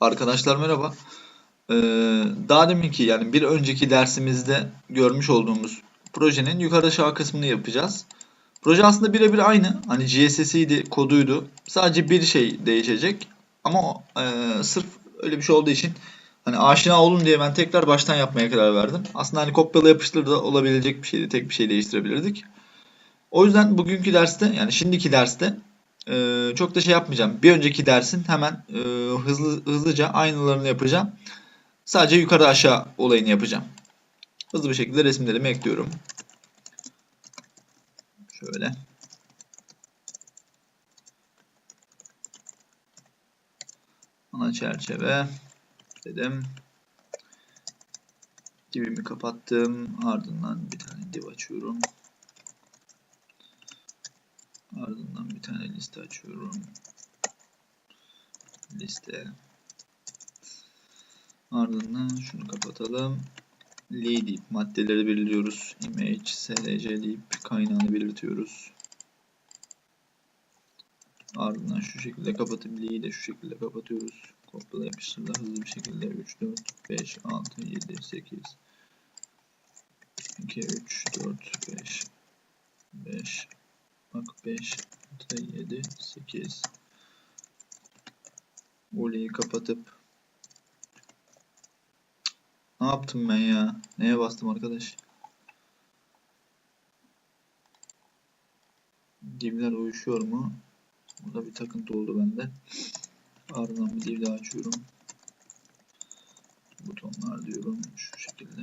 Arkadaşlar merhaba. Ee, daha deminki yani bir önceki dersimizde görmüş olduğumuz projenin yukarı aşağı kısmını yapacağız. Proje aslında birebir aynı. Hani GSS'iydi, koduydu. Sadece bir şey değişecek. Ama e, sırf öyle bir şey olduğu için hani aşina olun diye ben tekrar baştan yapmaya karar verdim. Aslında hani kopyala yapıştır da olabilecek bir şeydi. Tek bir şey değiştirebilirdik. O yüzden bugünkü derste yani şimdiki derste ee, çok da şey yapmayacağım. Bir önceki dersin hemen e, hızlı hızlıca aynılarını yapacağım. Sadece yukarı aşağı olayını yapacağım. Hızlı bir şekilde resimlerimi ekliyorum. Şöyle. Ana çerçeve dedim. Divimi kapattım. Ardından bir tane div açıyorum. Ardından bir tane liste açıyorum. Liste. Ardından şunu kapatalım. L deyip maddeleri belirliyoruz. Image, slc deyip kaynağını belirtiyoruz. Ardından şu şekilde kapatıp L'yi de şu şekilde kapatıyoruz. Kopyala yapıştırla hızlı bir şekilde 3, 4, 5, 6, 7, 8, 2, 3, 4, 5, 5, Bak 5, 6, 7, 8. Voleyi kapatıp ne yaptım ben ya? Neye bastım arkadaş? Divler uyuşuyor mu? Burada bir takıntı oldu bende. Ardından bir div daha açıyorum. Butonlar diyorum şu şekilde.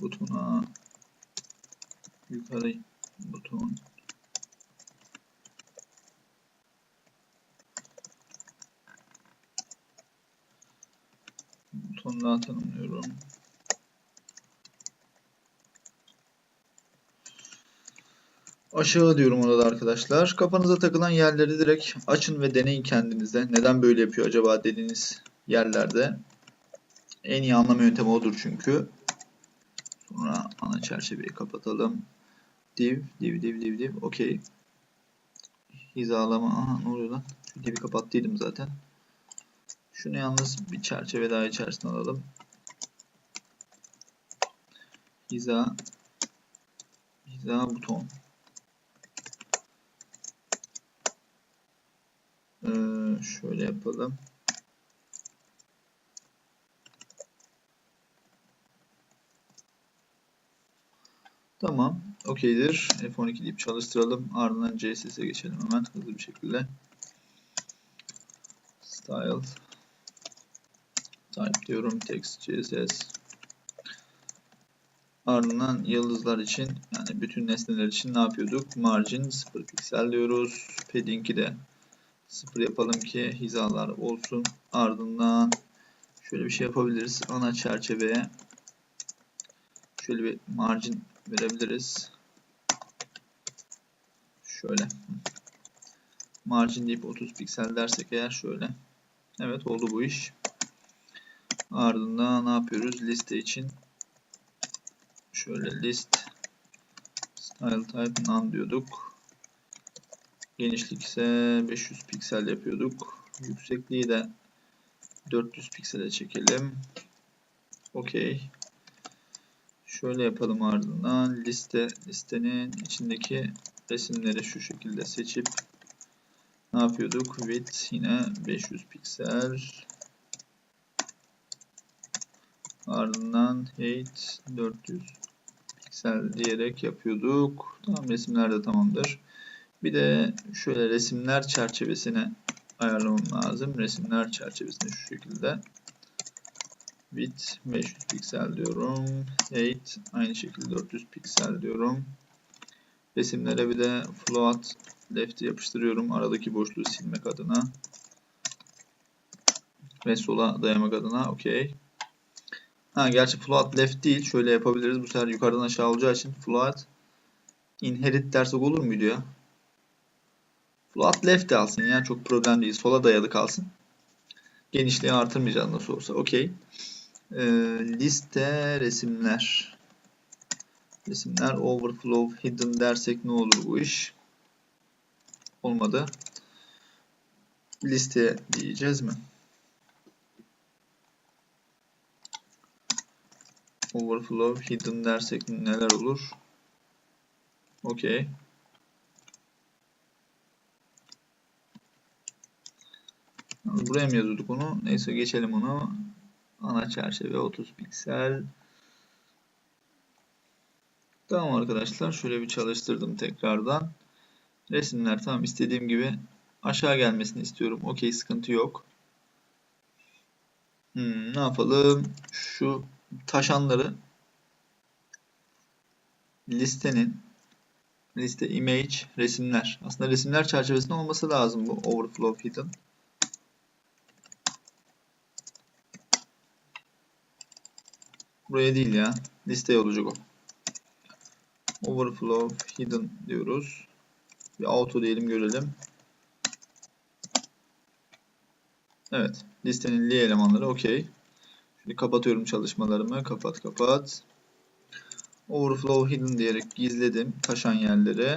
Butona yukarı buton butonla tanımlıyorum. Aşağı diyorum orada arkadaşlar. Kafanıza takılan yerleri direkt açın ve deneyin kendinizde. Neden böyle yapıyor acaba dediğiniz yerlerde. En iyi anlama yöntemi odur çünkü. Sonra ana çerçeveyi kapatalım. Div, div, div, div, div. Okey. Hizalama. Aha ne oluyor lan? Şu divi kapattıydım zaten. Şunu yalnız bir çerçeve daha içerisine alalım. Hiza. Hiza buton. Ee, şöyle yapalım. Tamam. Okeydir. F12 deyip çalıştıralım. Ardından CSS'e geçelim hemen hızlı bir şekilde. Style. Type diyorum. Text CSS. Ardından yıldızlar için yani bütün nesneler için ne yapıyorduk? Margin 0 piksel diyoruz. Padding'i de 0 yapalım ki hizalar olsun. Ardından şöyle bir şey yapabiliriz. Ana çerçeveye şöyle bir margin verebiliriz. Şöyle. Margin deyip 30 piksel dersek eğer şöyle. Evet oldu bu iş. Ardından ne yapıyoruz? Liste için şöyle list style type none diyorduk. Genişlik ise 500 piksel yapıyorduk. Yüksekliği de 400 piksele çekelim. Okey. Şöyle yapalım ardından liste listenin içindeki resimleri şu şekilde seçip ne yapıyorduk? Width yine 500 piksel. Ardından height 400 piksel diyerek yapıyorduk. Tamam resimler de tamamdır. Bir de şöyle resimler çerçevesine ayarlamam lazım. Resimler çerçevesine şu şekilde width 500 piksel diyorum. Height aynı şekilde 400 piksel diyorum. Resimlere bir de float left'i yapıştırıyorum. Aradaki boşluğu silmek adına. Ve sola dayamak adına. Okey. Ha gerçi float left değil. Şöyle yapabiliriz. Bu sefer yukarıdan aşağı olacağı için float inherit dersek olur muydu ya? Float left de alsın ya. Çok problem değil. Sola dayalı kalsın. Genişliği artırmayacağız nasıl olsa. Okey. Ee, liste resimler. Resimler overflow hidden dersek ne olur bu iş? Olmadı. liste diyeceğiz mi? Overflow hidden dersek neler olur? Okey. Buraya mı yazıyorduk onu? Neyse geçelim onu. Ana çerçeve 30 piksel. Tamam arkadaşlar. Şöyle bir çalıştırdım tekrardan. Resimler tamam istediğim gibi aşağı gelmesini istiyorum. Okey sıkıntı yok. Hmm, ne yapalım? Şu taşanları listenin liste image resimler. Aslında resimler çerçevesinde olması lazım bu overflow hidden. Buraya değil ya. Listeye olacak o. Overflow hidden diyoruz. Bir auto diyelim görelim. Evet. Listenin li elemanları okey. Şimdi kapatıyorum çalışmalarımı. Kapat kapat. Overflow hidden diyerek gizledim taşan yerleri.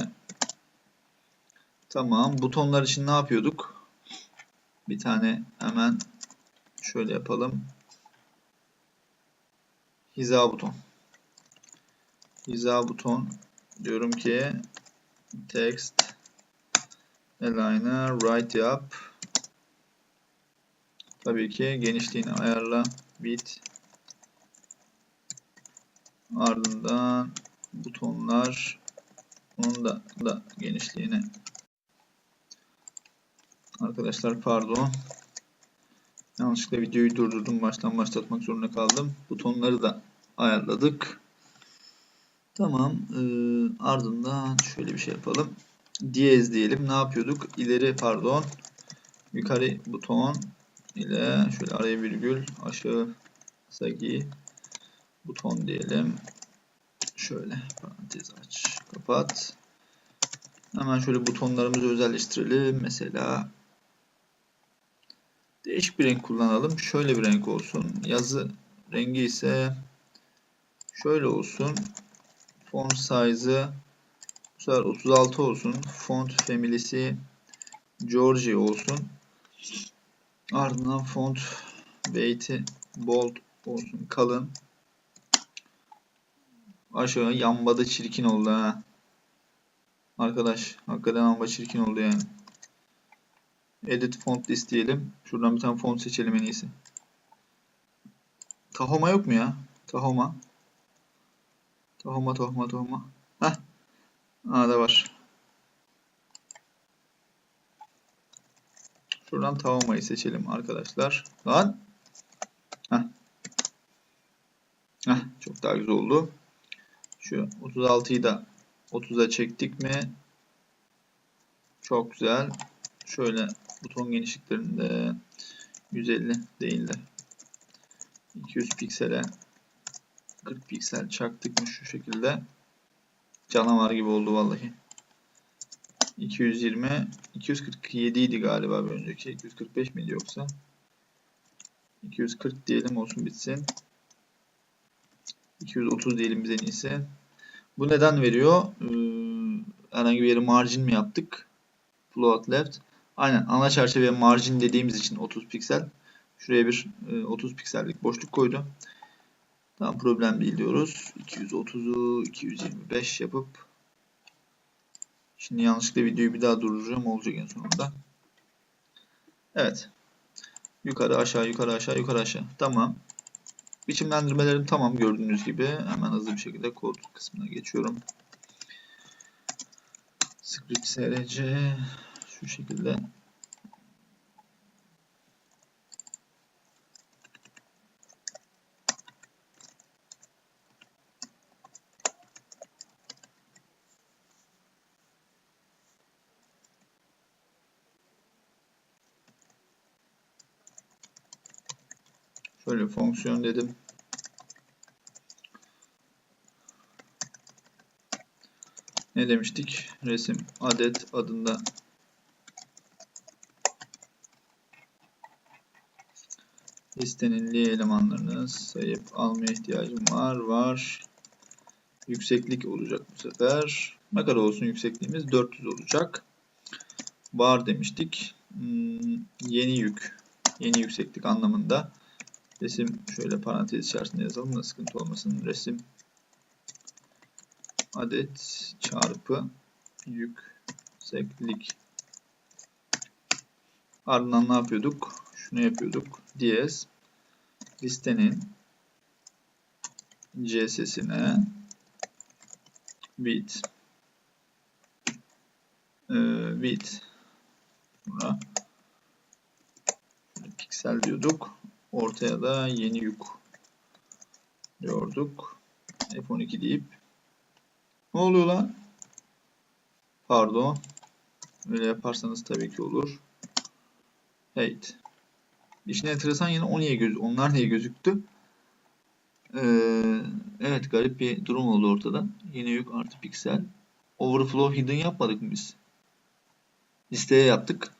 Tamam. Butonlar için ne yapıyorduk? Bir tane hemen şöyle yapalım. Hiza buton. Hiza buton. Diyorum ki text aligner right yap. Tabii ki genişliğini ayarla. Bit. Ardından butonlar. Onun da, da genişliğini. Arkadaşlar pardon yanlışlıkla videoyu durdurdum baştan başlatmak zorunda kaldım butonları da ayarladık tamam ee, ardından şöyle bir şey yapalım diyez diyelim ne yapıyorduk ileri pardon yukarı buton ile şöyle araya virgül aşağı sagi buton diyelim. Şöyle parantez aç, kapat. Hemen şöyle butonlarımızı özelleştirelim. Mesela değişik bir renk kullanalım. Şöyle bir renk olsun. Yazı rengi ise şöyle olsun. Font size'ı bu sefer 36 olsun. Font family'si Georgie olsun. Ardından font weight'i bold olsun. Kalın. Aşağı yambada çirkin oldu ha. Arkadaş hakikaten amba çirkin oldu yani. Edit font list diyelim. Şuradan bir tane font seçelim en iyisi. Tahoma yok mu ya? Tahoma. Tahoma Tahoma Tahoma. Heh. Aa da var. Şuradan Tahoma'yı seçelim arkadaşlar. Lan. Heh. Heh, çok daha güzel oldu. Şu 36'yı da 30'a çektik mi? Çok güzel. Şöyle buton genişliklerinde 150 değil de 200 piksele 40 piksel çaktık mı şu şekilde canavar gibi oldu vallahi. 220 247 idi galiba bir önceki 245 miydi yoksa 240 diyelim olsun bitsin 230 diyelim biz en iyisi. Bu neden veriyor? Ee, herhangi bir yere margin mi yaptık? Float left. Aynen ana çerçeveye margin dediğimiz için 30 piksel. Şuraya bir e, 30 piksellik boşluk koydu. Tamam problem değil diyoruz. 230'u 225 yapıp Şimdi yanlışlıkla videoyu bir daha durduracağım. Olacak en sonunda. Evet. Yukarı aşağı yukarı aşağı yukarı aşağı. Tamam. Biçimlendirmelerim tamam gördüğünüz gibi. Hemen hızlı bir şekilde kod kısmına geçiyorum. Script src şu şekilde Şöyle fonksiyon dedim. Ne demiştik? Resim adet adında listenin li elemanlarını sayıp almaya ihtiyacım var. Var. Yükseklik olacak bu sefer. Ne kadar olsun yüksekliğimiz? 400 olacak. Var demiştik. Hmm, yeni yük. Yeni yükseklik anlamında. Resim şöyle parantez içerisinde yazalım da sıkıntı olmasın. Resim adet çarpı yükseklik. Ardından ne yapıyorduk? Şunu yapıyorduk. DS listenin CS'sine bit e, bit Sonra piksel diyorduk. Ortaya da yeni yük diyorduk. F12 deyip ne oluyor lan? Pardon. Öyle yaparsanız tabii ki olur. Evet. İşin enteresan yine o niye göz onlar niye gözüktü? Ee, evet garip bir durum oldu ortada. Yine yük artı piksel. Overflow hidden yapmadık mı biz? Listeye yaptık.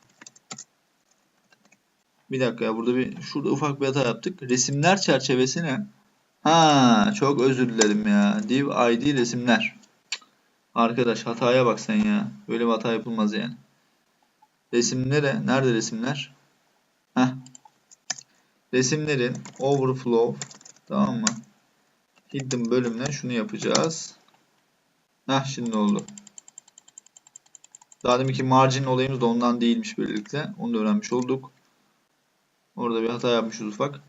Bir dakika ya burada bir şurada ufak bir hata yaptık. Resimler çerçevesi ne? Ha çok özür dilerim ya. Div ID resimler. Arkadaş hataya bak sen ya. Böyle bir hata yapılmaz yani. Resim nere? Nerede resimler? Heh. Resimlerin overflow tamam mı? Hidden bölümüne şunu yapacağız. Heh şimdi oldu. Daha deminki margin olayımız da ondan değilmiş böylelikle. Onu da öğrenmiş olduk. Orada bir hata yapmışız ufak.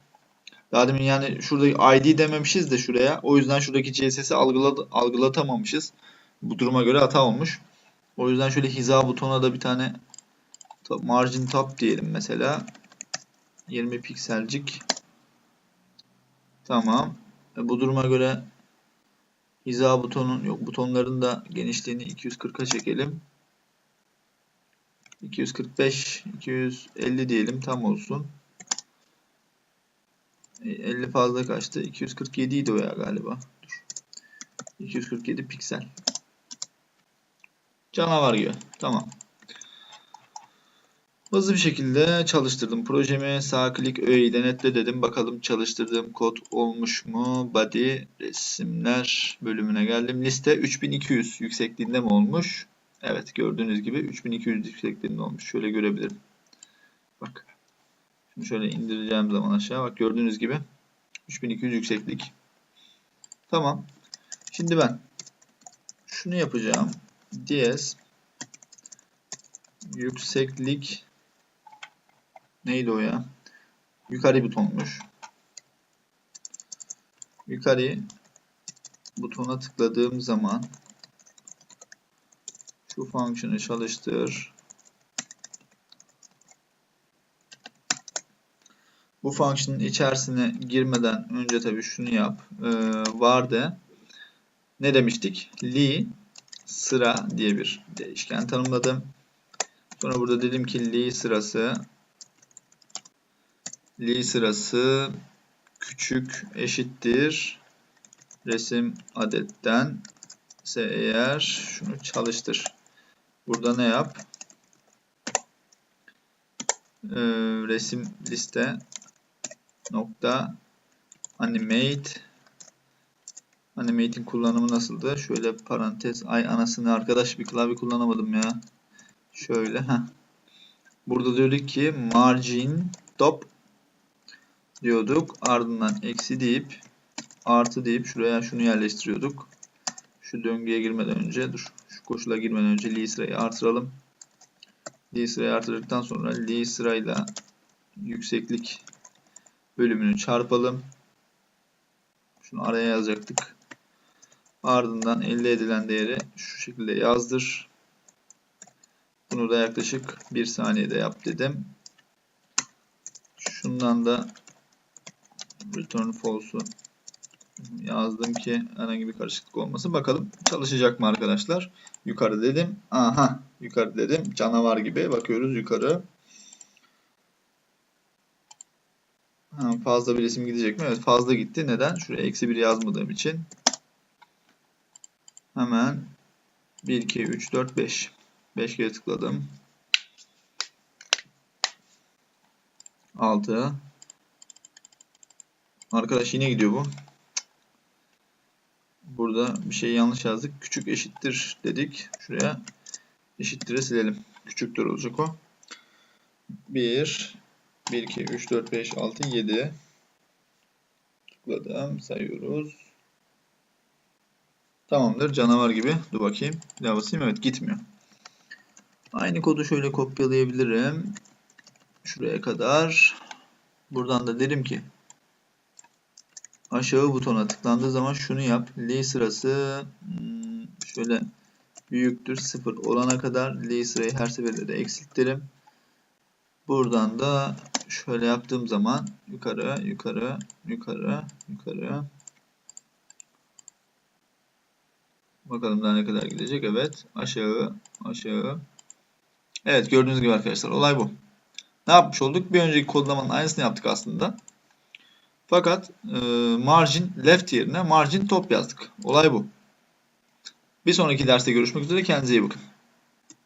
Daha demin yani şurada ID dememişiz de şuraya. O yüzden şuradaki CSS'i algılat algılatamamışız. Bu duruma göre hata olmuş. O yüzden şöyle hiza butona da bir tane margin top diyelim mesela. 20 pikselcik. Tamam. E, bu duruma göre hiza butonun yok butonların da genişliğini 240'a çekelim. 245 250 diyelim tam olsun. 50 e, fazla kaçtı? 247 idi o ya galiba. Dur. 247 piksel. Canavar gibi. Tamam. Hızlı bir şekilde çalıştırdım projemi. Sağ klik öğeyi denetle dedim. Bakalım çalıştırdığım kod olmuş mu? Body resimler bölümüne geldim. Liste 3200 yüksekliğinde mi olmuş? Evet gördüğünüz gibi 3200 yüksekliğinde olmuş. Şöyle görebilirim. Bak. Şimdi şöyle indireceğim zaman aşağı. Bak gördüğünüz gibi 3200 yükseklik. Tamam. Şimdi ben şunu yapacağım. DS yükseklik neydi o ya? Yukarı butonmuş. Yukarı butona tıkladığım zaman şu fonksiyonu çalıştır. Bu fonksiyonun içerisine girmeden önce tabii şunu yap. Ee, vardı. Ne demiştik? Li sıra diye bir değişken tanımladım. Sonra burada dedim ki li sırası li sırası küçük eşittir resim adetten ise eğer şunu çalıştır. Burada ne yap? Ee, resim liste nokta animate animate'in kullanımı nasıldı? Şöyle parantez ay anasını arkadaş bir klavye kullanamadım ya. Şöyle ha. Burada diyorduk ki margin top diyorduk. Ardından eksi deyip artı deyip şuraya şunu yerleştiriyorduk. Şu döngüye girmeden önce dur. Şu koşula girmeden önce li sırayı artıralım. Li sırayı artırdıktan sonra li sırayla yükseklik bölümünü çarpalım. Şunu araya yazacaktık. Ardından elde edilen değeri şu şekilde yazdır. Bunu da yaklaşık bir saniyede yap dedim. Şundan da return false'u yazdım ki herhangi bir karışıklık olmasın. Bakalım çalışacak mı arkadaşlar? Yukarı dedim. Aha yukarı dedim. Canavar gibi bakıyoruz yukarı. Ha, fazla bir resim gidecek mi? Evet fazla gitti. Neden? Şuraya eksi bir yazmadığım için. Hemen 1, 2, 3, 4, 5. 5 kere tıkladım. 6. Arkadaş yine gidiyor bu. Burada bir şey yanlış yazdık. Küçük eşittir dedik. Şuraya eşittir'e silelim. Küçüktür olacak o. 1 1 2 3 4 5 6 7 tıkladım sayıyoruz. Tamamdır canavar gibi. Dur bakayım. Bir daha basayım. Evet gitmiyor. Aynı kodu şöyle kopyalayabilirim. Şuraya kadar. Buradan da derim ki aşağı butona tıklandığı zaman şunu yap. Li sırası hmm, şöyle büyüktür 0 olana kadar Li sırayı her seferinde de eksiltirim. Buradan da şöyle yaptığım zaman yukarı yukarı yukarı yukarı Bakalım daha ne kadar gidecek. Evet. Aşağı aşağı. Evet gördüğünüz gibi arkadaşlar olay bu. Ne yapmış olduk? Bir önceki kodlamanın aynısını yaptık aslında. Fakat e, margin left yerine margin top yazdık. Olay bu. Bir sonraki derste görüşmek üzere. Kendinize iyi bakın.